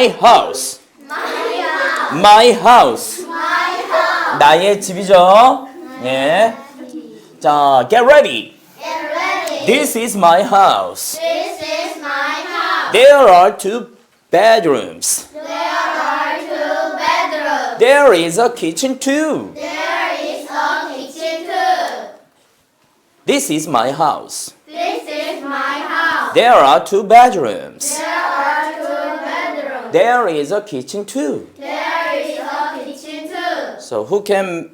My house. My house. 나의 집이죠. 예. 자, get ready. This is my house. This is my house. There are two bedrooms. There are two bedrooms. There is a kitchen too. There is a kitchen too. This is my house. This is my house. There are two bedrooms. There are two bedrooms. There is a kitchen too. There is a kitchen too. So who can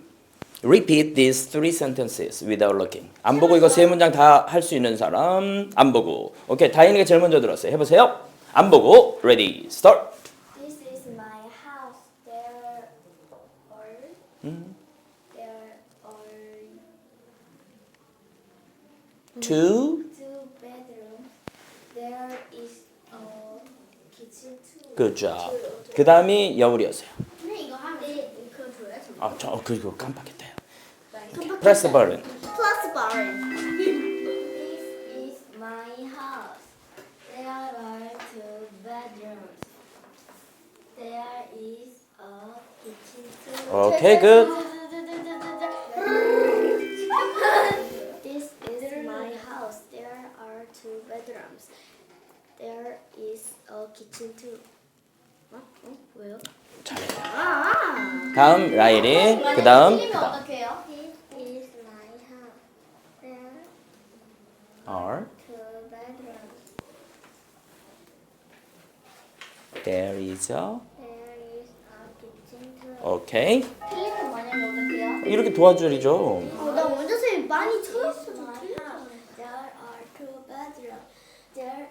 repeat these three sentences without looking? 안 보고 이거 세 문장 다 할 수 있는 사람 안 보고. 오케이 다인이가 제일 먼저 들었어요. 해보세요. 안 보고 ready start. This is my house. There are there are Two two bedrooms. There is a job. 그 다음이 여울이었어요. 근데 이거 하면 그거 줘요? 아, 저 그리고 깜빡했대요. The button. 플러스 버튼. This is my house. There are two bedrooms. There is a kitchen too. Okay, good. This is my house. There are two bedrooms. There is a kitchen too. 어? 어? 왜요? 아! 다음 라일이 그 다음 그 다음 어떡해요? This is my house. There are two bedrooms. there is a There is a kitchen too. okay 틀리면 만약에 어떡해요? 이렇게 도와줘야죠. 어, 나 원자 선생님 많이 틀렸어. There are two bedrooms. There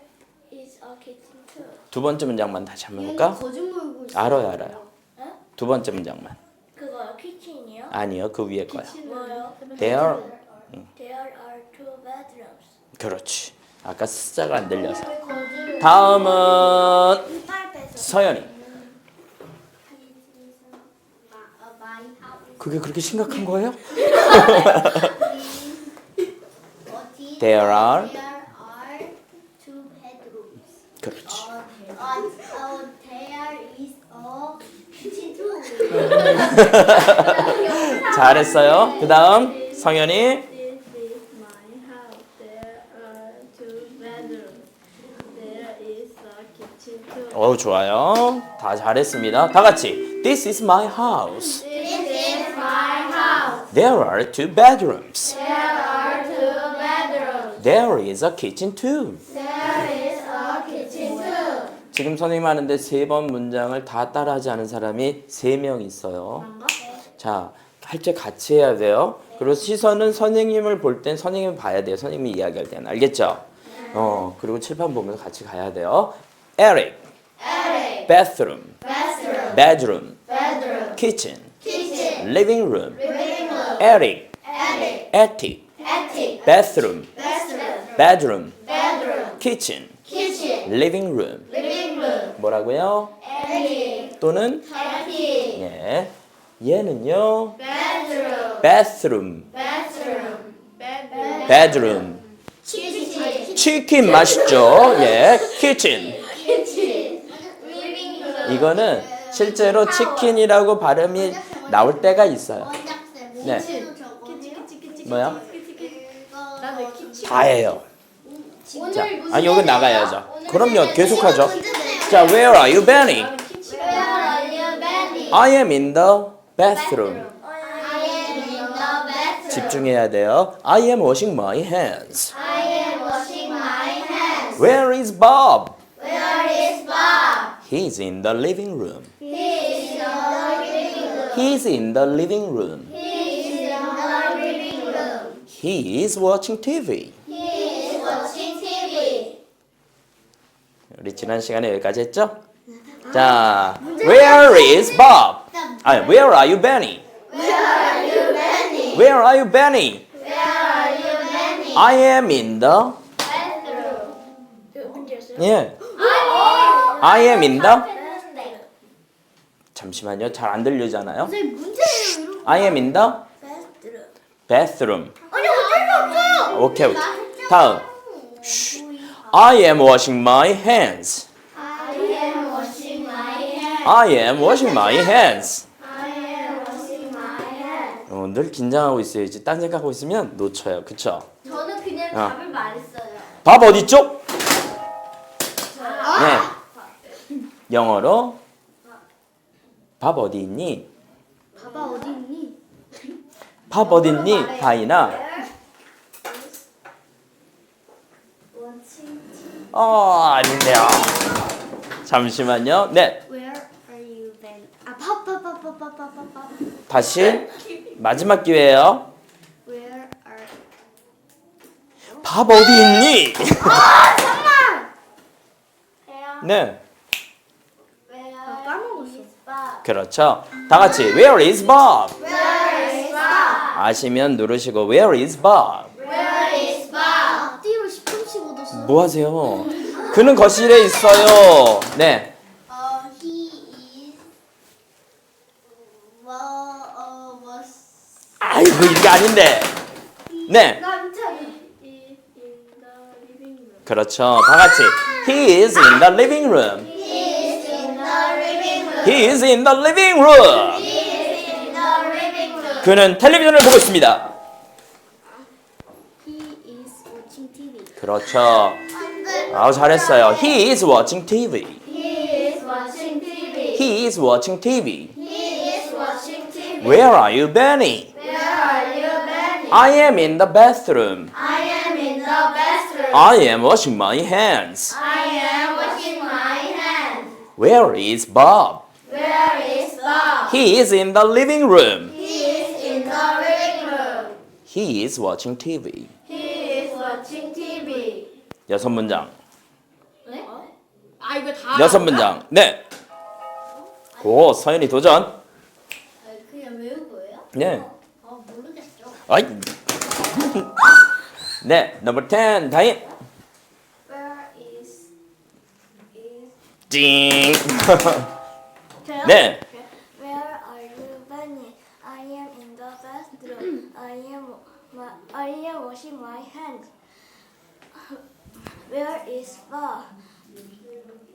is a kitchen. 두 번째 문장만 다시 한번 볼까? 거짓말고 있어. 알아요, 알아요. 에? 두 번째 문장만. 그거요? 키친이요? 아니요, 그 위에 거요. 뭐요? There There are two bedrooms. 그렇지. 아까 숫자가 안 들려서. 거짓말. 다음은 이빨 빼서. 서연이. 그게 그렇게 심각한 거예요? 어디? There are There are two bedrooms. 그렇지. Uh, uh, there is a kitchen too. 잘했어요. 그 다음 성현이 This is my house. There are two bedrooms. There is a kitchen too. 어 좋아요. 다 잘했습니다. 다 같이 This is my house. This is my house. There are two bedrooms. There are two bedrooms. There is a kitchen too. There 지금 선생님 하는데 세 번 문장을 다 따라하지 않은 사람이 세 명 있어요. 자, 할 때 같이 해야 돼요. 그리고 시선은 선생님을 볼 땐 선생님을 봐야 돼요. 선생님이 이야기할 때는 알겠죠? 어, 그리고 칠판 보면서 같이 가야 돼요. Eric, Attic. bathroom, Bathroom. bedroom, Bedroom. kitchen, Kitchen. living room, Living room. Eric, Attic. attic, Attic. bathroom, Bathroom. bedroom, Bedroom. kitchen, Kitchen. living room. Living room. 뭐라고요? Attic. 또는 Attic. 예. 얘는요. Bedroom. bathroom, Bedroom. Bedroom. bedroom. Kitchen. 치킨 맛있죠? 예. kitchen. Kitchen. Living room. 이거는 실제로 치킨이라고 발음이 나올 때가 있어요. 네. 뭐야? 다예요. 자, 아 여기 나가야죠. 그럼요. 계속하죠. 자, where are you, Benny? Where are you, Benny? I am in the bathroom. I am in the bathroom. 집중해야 돼요. I am washing my hands. I am washing my hands. Where is Bob? Where is Bob? He's in the living room. He is in the living room. He's in the living room. He is in the living room. He is watching TV. 우리 지난 시간에 여기까지 했죠? 자, where is Bob? 아, where are you, Benny? Where are you, Benny? Where are you, Benny? Where are you, Benny? I am in the Bathroom. 예. I am in the. 잠시만요. 잘 안 들리잖아요. 문제예요, I am in the bathroom. 아니 어쩔 수 없어요. 오케이, 오케이. 다음. I am washing my hands. I am washing my I am washing my hands. I am washing my hands. 어, 늘 긴장하고 있어야지. 딴 생각하고 있으면 놓쳐요. 그쵸? 저는 그냥 아. 답을 말했어요. 밥 어디 있죠? 네. 영어로 밥 어디 있니? 봐봐 어디 있니? 밥 어디 있니? 다이나. Watching TV. 어, 아닌데요. 잠시만요. 네. Where are you then? 아, 파파파파파파파. 다시 마지막 기회예요. Where are? 밥 어디 있니? 아. Where? 네. Where? 아, 까먹었어. Bob? 그렇죠. 다 같이 Where is Bob? Where is Bob? 아시면 누르시고 Where is Bob? Where is Bob? 띠로 10분씩 얻었어. 뭐 하세요? 그는 거실에 있어요. 네. 어, he is. 뭐, 어, 뭐. 아이고 이게 아닌데. 네. is in the living room. 그렇죠. 다 같이 He is in the living room. He is in the living room. He is in the living room. He is in the living room. 그는 텔레비전을 보고 있습니다. 그렇죠. 안돼. 아우 잘했어요. He is watching TV. He is watching TV. He is watching TV. He is watching TV. Where are you, Benny? Where are you, Benny? I am in the bathroom. I am in the bathroom. I am washing my hands. I am washing my hands. Where is Bob? Where is Bob? He is in the living room. He is in the living room. He is watching TV. 여섯 문장. 네? 아 이거 다. 여섯 문장. 네. 오, 서연이 도전. 그냥 외운 거예요? 네. 아 모르겠죠. 아이. 네, 넘버 10 다인. Where is is 찡. 저요? 네. Where are you, Benny? I am in the bathroom. I am my, I am washing my hands. Where is Bob?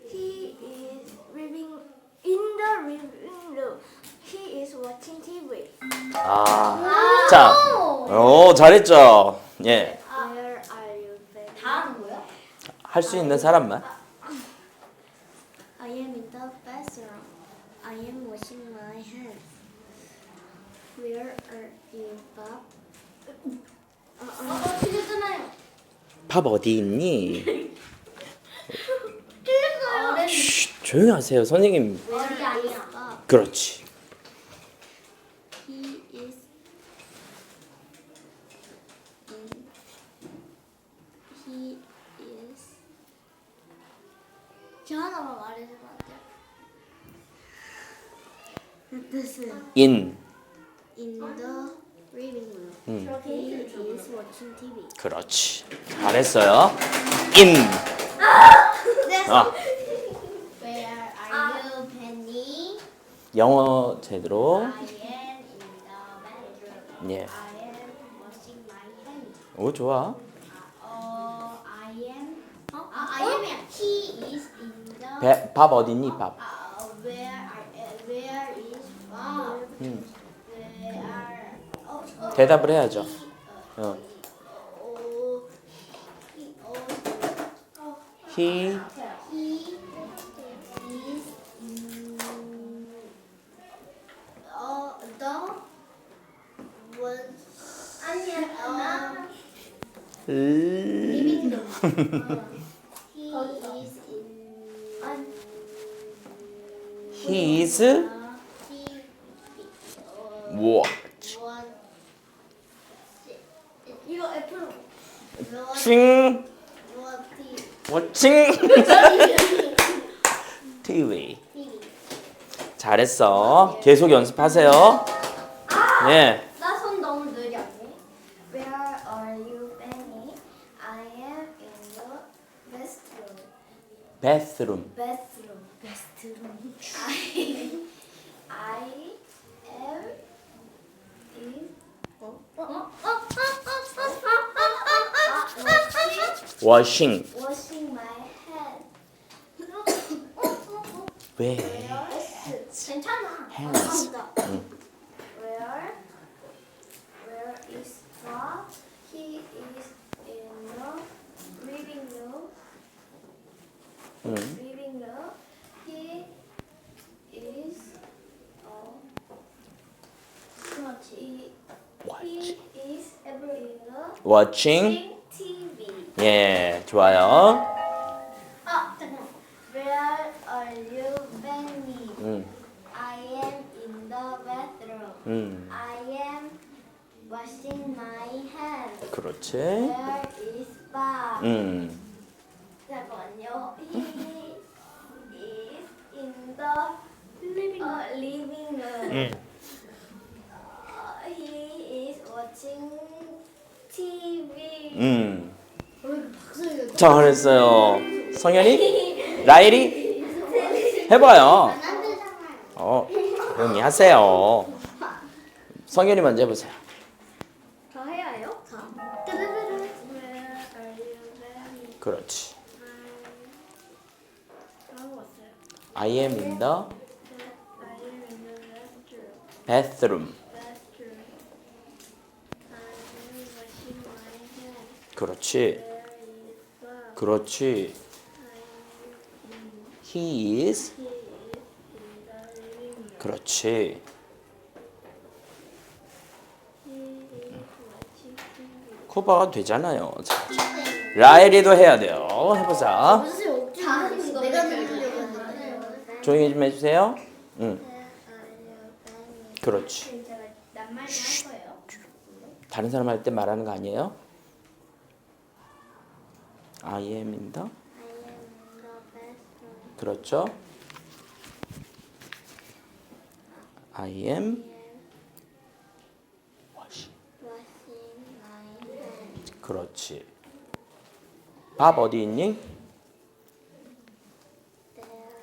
He is living in the living room. He is watching TV. 아. 자. 오, 잘했죠. 예. Where are you, Benny? 다 하는 거야? 할 수 있는 사람만. I am in the bathroom. I am washing my hands. Where are you, Bob? 어, 어, 틀렸잖아요. 밥 어디 있니? 틀렸어요. 쉿, 조용히 하세요. 선생님. Where이 아니야. 그렇지. He is in. He is. 저 하나만 말해주면 안 돼요? 뜻은 in. in the living room. 음. He is watching TV. 그렇지. 잘했어요. in. 아, Where are you, Penny? 영어 제대로. I am in the bedroom. 예. I am washing my hands. 오, 좋아. 어, I am. 어? 아, I am이야. He is in the. 배, 밥 어디 있니? 밥. 아, where are, where is Bob? 음. 대답을 해야죠. 어, he, He is in. 어, the. was. 아니야. 어. l- He is in. he is he. 어, watch. 원. 이거 F로. Watching watching TV. 잘했어. 계속 연습하세요. 네. 나 손 너무 느려. Where are you, Benny? I am in the bathroom. bathroom. Bathroom. Bathroom. I I washing. Washing my hands. 왜? Where hands. Where where is Bob? He is in the living room. Hmm. 음. Living room. He is he, he is ever in the watching. 예, 좋아요. 아 잠깐. Where are you, Benny? 음. I am in the bathroom. 음. I am washing my hands. 그렇지. Where is Bob? 음. 잠깐만요. He is in the living, uh, living room. 음. Uh, he is watching TV. 음. 박수 잘했어요. 성현이? 라일이? 해봐요. 어, 조용히 하세요. 성현이 먼저 해보세요. 더 해야 해요? 다. Where are you, Benny? 그렇지. I am in the I am in the restroom. bathroom. Restroom. I'm washing my hands. 그렇지. 그렇지. He is. 그렇지. 커버가 되잖아요. 라일이도 해야 돼요. 해보자. 조용히 좀 해주세요. 응? 그렇지. 거예요. 다른 사람 할 때 말하는 거 아니에요? I am in the. 그렇죠. I am washing. 그렇지. 밥 어디 있니?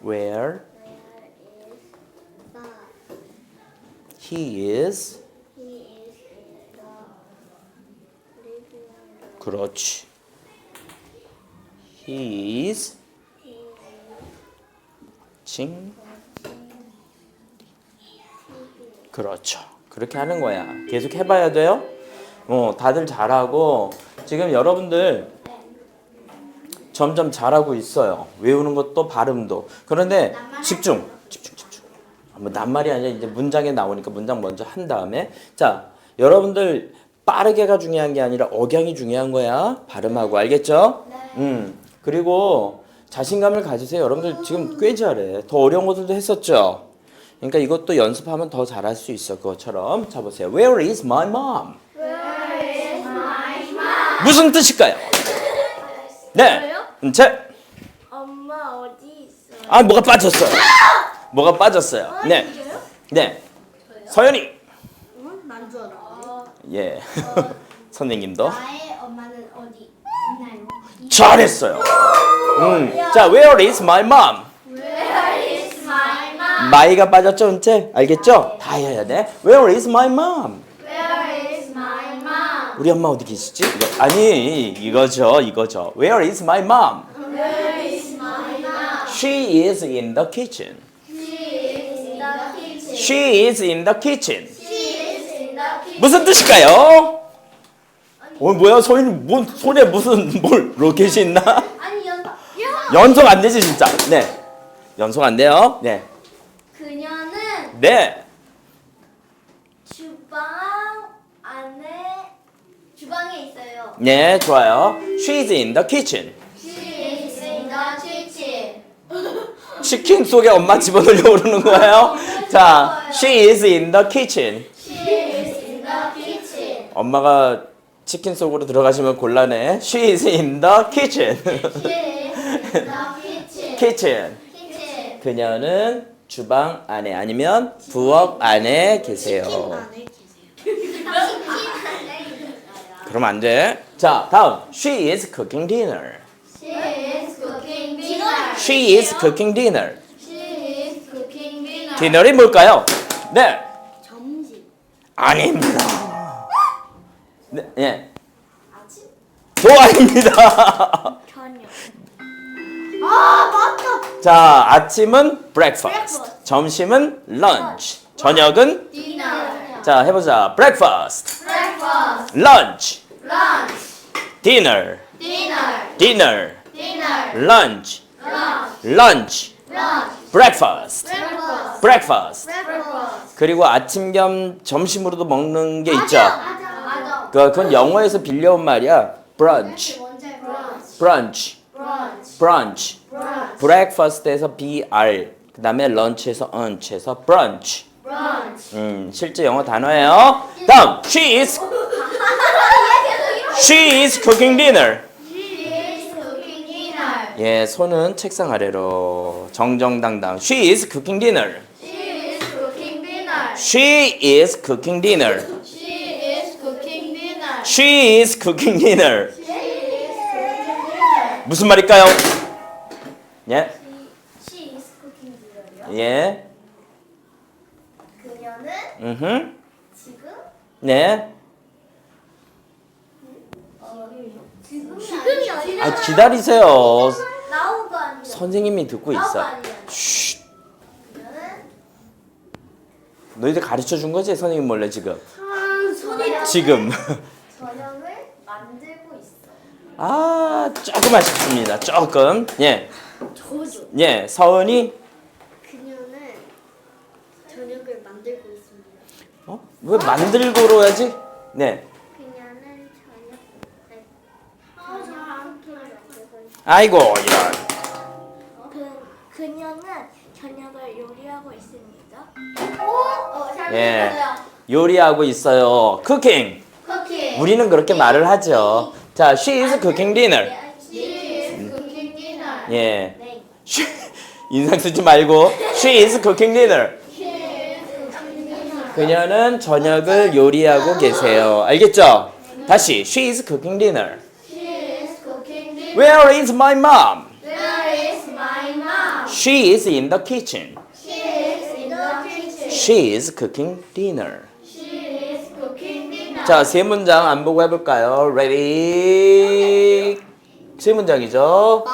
Where he is. He is in the living room. 그렇지. Is TV. 그렇죠. 그렇게 하는 거야. 계속 해봐야 돼요. 어, 다들 잘하고 지금 여러분들 점점 잘하고 있어요. 외우는 것도 발음도. 그런데 집중, 집중, 집중. 뭐 낱말이 아니라 이제 문장에 나오니까 문장 먼저 한 다음에 자 여러분들 빠르게가 중요한 게 아니라 억양이 중요한 거야. 발음하고 알겠죠? 음 그리고 자신감을 가지세요. 여러분들 지금 꽤 잘해. 더 어려운 것들도 했었죠. 그러니까 이것도 연습하면 더 잘할 수 있어. 그것처럼 자 보세요. Where is my mom? 무슨 뜻일까요? 네. 음, 제. 엄마 어디 있어요? 아 뭐가 빠졌어요? 뭐가 빠졌어요? 네. 네. 서연이. 난줄 알아. 예. 선생님도 나의 엄마는 어디 있나요? 잘했어요. 음. 자, where is my mom? Where is my mom? my가 빠졌죠, 은채? 알겠죠? 다 해야 돼. Where is my mom? Where is my mom? 우리 엄마 어디 계시지? 이거, 아니, 이거죠, 이거죠. Where is my mom? Where is my mom? She is in the kitchen. She is in the kitchen. She is in the kitchen. She is in the kitchen. 무슨 뜻일까요? 어, 뭐야, 소연이 뭔 손에 무슨 뭘 로켓이 있나? 아니 연다. 연속 안 되지 진짜. 네, 연속 안 돼요. 네, 그녀는 네, 주방 안에 주방에 있어요. 네, 좋아요. She's in the kitchen. She is in the kitchen. 치킨 속에 엄마 집어넣으려고 그러는 거예요. 자, she is in the kitchen. She is in the kitchen. 엄마가 치킨 속으로 들어가시면 곤란해. She is in the kitchen. She is in the kitchen. 그녀는 주방 안에 아니면 부엌 안에 계세요. 그럼 안 돼. 자, 다음. She is cooking dinner. She is cooking dinner. She is cooking dinner. She is cooking dinner. 디너이 뭘까요? 네. 점심. 아닙니다. 네, 예. 아침. 도 아닙니다. 저녁. 아 맞다 자, 아침은 breakfast, 점심은 lunch, 저녁은 dinner, 자, 해보자. breakfast, breakfast, lunch, lunch, dinner, dinner, dinner, dinner, lunch, lunch, lunch, lunch, breakfast, breakfast, breakfast. breakfast. 그리고 아침 겸 점심으로도 먹는 게 있죠. 맞아. 그 그건 영어에서 빌려온 말이야. brunch, brunch, brunch, breakfast에서 br, 그 다음에 lunch에서 unch에서 brunch. brunch. 음, 실제 영어 단어예요. 다음, she is she is cooking dinner. She is cooking dinner. 예, 손은 책상 아래로 정정당당. She is cooking dinner. She is cooking dinner. She is cooking dinner. She is cooking dinner. She is cooking dinner. She is cooking dinner. 무슨 말일까요? 예, She is cooking dinner요? 예, 그녀는 음, 지금 네. 지금이 지금이 아니라 아 기다리세요. 나온 거 아니야? 선생님이 듣고 나온 거 있어. 아니야? 쉿. 그녀는 너희들 가르쳐 준 거지 선생님 몰래 지금. 손이 지금. 아 조금 아쉽습니다. 조금. 예, 저죠. 예. 서은이. 그녀는 저녁을 만들고 있습니다. 어? 왜 만들고로 해야지? 네. 그녀는 저녁 네. 저녁 쿠키를 만들고 있습니다. 아이고 이런. 그 그녀는 저녁을 요리하고 있습니다. 오, 어, 잘 예. 요리하고 있어요. 쿠킹. 쿠키. 우리는 그렇게 말을 하죠. 자, she is cooking dinner. She is cooking dinner. 예. 네. She- 인상 쓰지 말고 she is cooking dinner. She is cooking dinner. 그녀는 저녁을 요리하고 계세요. 알겠죠? 다시 she is cooking dinner. She is cooking dinner. Where is my mom? Where is my mom? She is in the kitchen. She is in the kitchen. She is cooking dinner. She is cooking dinner. 자, 세 문장 안 보고 해볼까요? Ready? 세 문장이죠.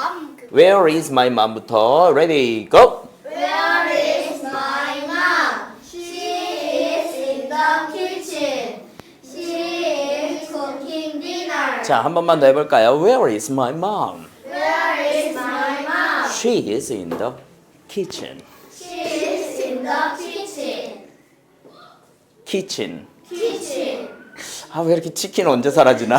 Where is my mom부터 Ready? Go. Where is my mom? She is in the kitchen. She is cooking dinner. 자, 한 번만 더 해볼까요? Where is my mom? Where is my mom? She is in the kitchen. She is in the kitchen. Kitchen. 아, 왜 이렇게 치킨 언제 사라지나?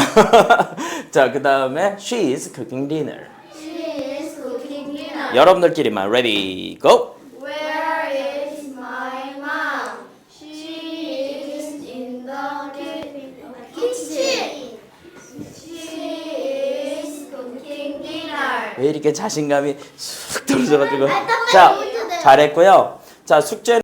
자, 그 다음에 she is cooking dinner. She is cooking dinner. 여러분들끼리만 ready, go. Where is my mom? She is in the kitchen. She is cooking dinner. 왜 이렇게 자신감이 쑥 떨어져가지고. 자, 잘했고요. 자, 숙제